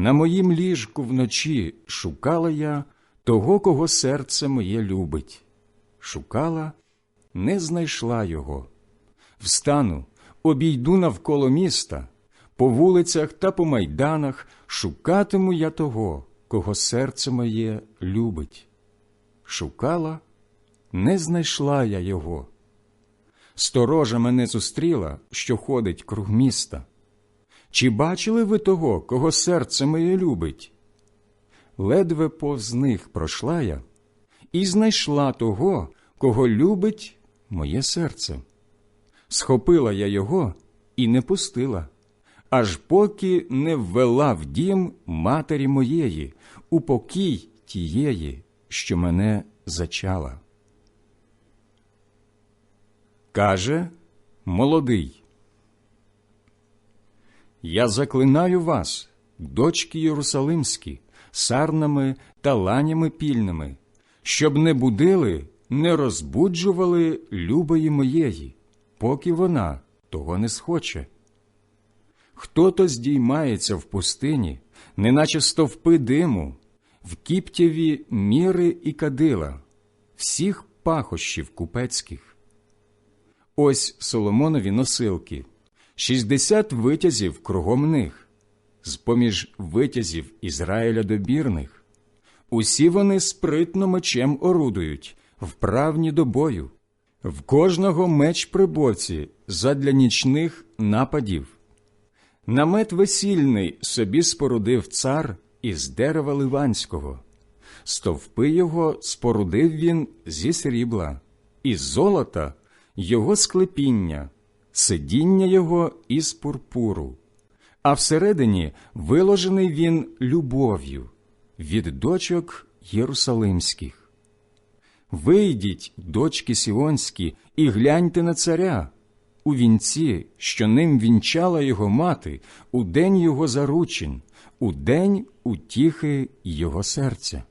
На моїм ліжку вночі шукала я того, кого серце моє любить. Шукала, не знайшла його. Встану, обійду навколо міста, по вулицях та по майданах шукатиму я того, кого серце моє любить. Шукала, не знайшла я його. Сторожа мене зустріла, що ходить круг міста. Чи бачили ви того, кого серце моє любить? Ледве повз них пройшла я і знайшла того, кого любить моє серце. Схопила я його і не пустила, аж поки не ввела в дім матері моєї, у покій тієї, що мене зачала. Каже молодий. Я заклинаю вас, дочки Єрусалимські, сарнами та ланями пільними, щоб не будили, не розбуджували любої моєї, поки вона того не схоче. Хто то здіймається в пустині, неначе стовпи диму, в кіптєві міри і кадила, всіх пахощів купецьких. Ось Соломонові носилки, шістдесят витязів кругом них, з поміж витязів Ізраїля добірних. Усі вони спритно мечем орудують, вправні до бою, в кожного меч при боці задля нічних нападів. Намет весільний собі спорудив цар із дерева ливанського, стовпи його спорудив він зі срібла, із золота його склепіння, сидіння його із пурпуру, а всередині виложений він любов'ю від дочок Єрусалимських. Вийдіть, дочки Сіонські, і гляньте на царя у вінці, що ним вінчала його мати, у день його заручин, у день утіхи його серця.